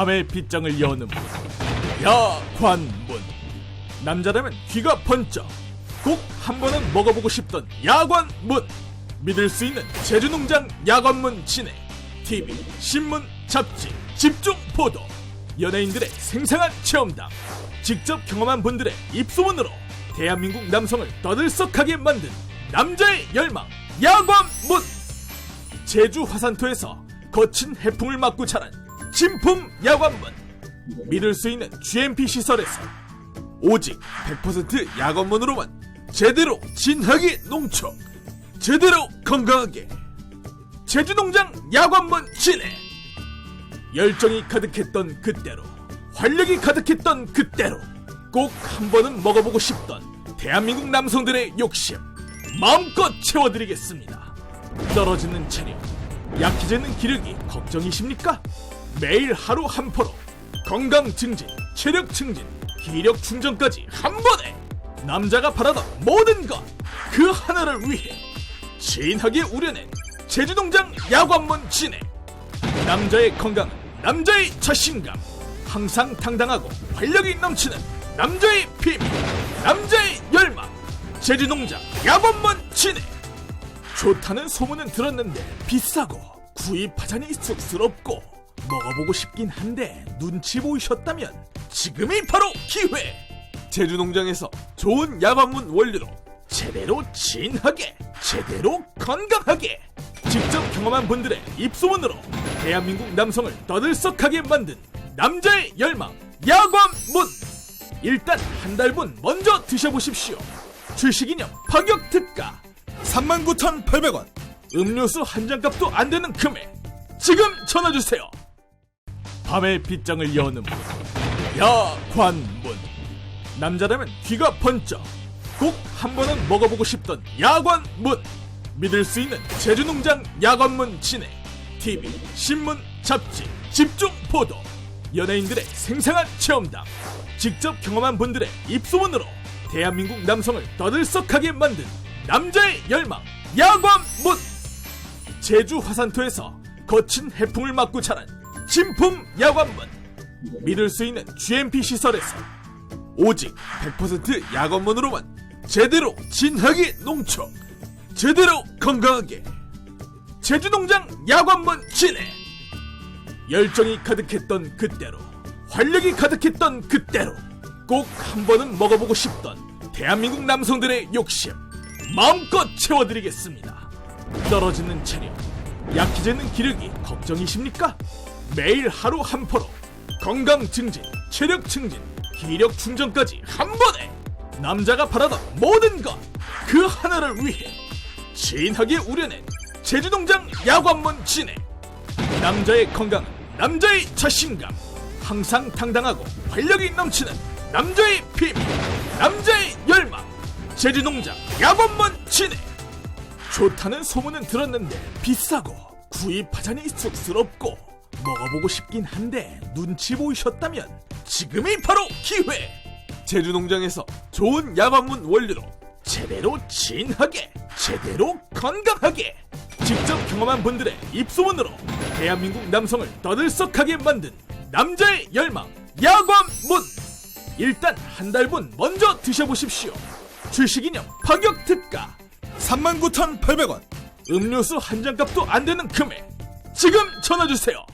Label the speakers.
Speaker 1: 밤의 빗장을 여는 문 야관문 남자라면 귀가 번쩍. 꼭 한 번은 먹어보고 싶던 야관문 믿을 수 있는 제주농장 야관문 진행. TV, 신문, 잡지, 집중 보도. 연예인들의 생생한 체험담. 직접 경험한 분들의 입소문으로 대한민국 남성을 떠들썩하게 만든 남자의 열망 야관문 제주 화산토에서 거친 해풍을 맞고 자란 진품 야관문. 믿을 수 있는 GMP 시설에서 오직 100% 야관문으로만 제대로 진하게 농축 제대로 건강하게 제주농장 야관문 진해 열정이 가득했던 그때로 활력이 가득했던 그때로 꼭 한 번은 먹어보고 싶던 대한민국 남성들의 욕심 마음껏 채워드리겠습니다. 떨어지는 체력 약해지는 기력이 걱정이십니까? 매일 하루 한 포로. 건강 증진, 체력 증진, 기력 충전까지 한 번에 남자가 바라던 모든 것 그 하나를 위해 진하게 우려낸 제주동장 야관문 진해. 남자의 건강은 남자의 자신감. 항상 당당하고 활력이 넘치는 남자의 비밀 남자의 열망. 제주농장 야관문 진해. 좋다는 소문은 들었는데 비싸고 구입하자니 쑥스럽고 먹어보고 싶긴 한데 눈치 보이셨다면 지금이 바로 기회! 제주 농장에서 좋은 야관문 원료로 제대로 진하게 제대로 건강하게 직접 경험한 분들의 입소문으로 대한민국 남성을 떠들썩하게 만든 남자의 열망 야관문! 일단 한 달분 먼저 드셔보십시오. 출시기념 파격 특가 39,800원. 음료수 한 잔 값도 안 되는 금액. 지금 전화주세요 밤의 빗장을 여는 문 야관문. 남자라면 귀가 번쩍. 꼭 한 번은 먹어보고 싶던 야관문. 믿을 수 있는 제주농장 야관문 진행 TV, 신문, 잡지, 집중 보도. 연예인들의 생생한 체험담. 직접 경험한 분들의 입소문으로 대한민국 남성을 떠들썩하게 만든 남자의 열망 야관문. 제주 화산토에서 거친 해풍을 맞고 자란 진품 야관문. 믿을 수 있는 GMP 시설에서 오직 100% 야관문으로만 제대로 진하게 농축 제대로 건강하게 제주농장 야관문 진해. 열정이 가득했던 그때로 활력이 가득했던 그때로 꼭 한 번은 먹어보고 싶던 대한민국 남성들의 욕심 마음껏 채워드리겠습니다. 떨어지는 체력 약해지는 기력이 걱정이십니까? 매일 하루 한 포로. 건강 증진, 체력 증진, 기력 충전까지 한 번에 남자가 바라던 모든 것 그 하나를 위해 진하게 우려낸 제주동장 야관문 진해. 남자의 건강은 남자의 자신감. 항상 당당하고 활력이 넘치는 남자의 비밀 남자의 열망. 제주농장 야관문 진해. 좋다는 소문은 들었는데 비싸고 구입하자니 쑥스럽고 먹어보고 싶긴 한데 눈치 보이셨다면 지금이 바로 기회! 제주 농장에서 좋은 야관문 원료로 제대로 진하게 제대로 건강하게 직접 경험한 분들의 입소문으로 대한민국 남성을 떠들썩하게 만든 남자의 열망 야관문! 일단 한 달분 먼저 드셔보십시오. 출시기념 파격 특가. 39,800원. 음료수 한 잔 값도 안 되는 금액. 지금 전화주세요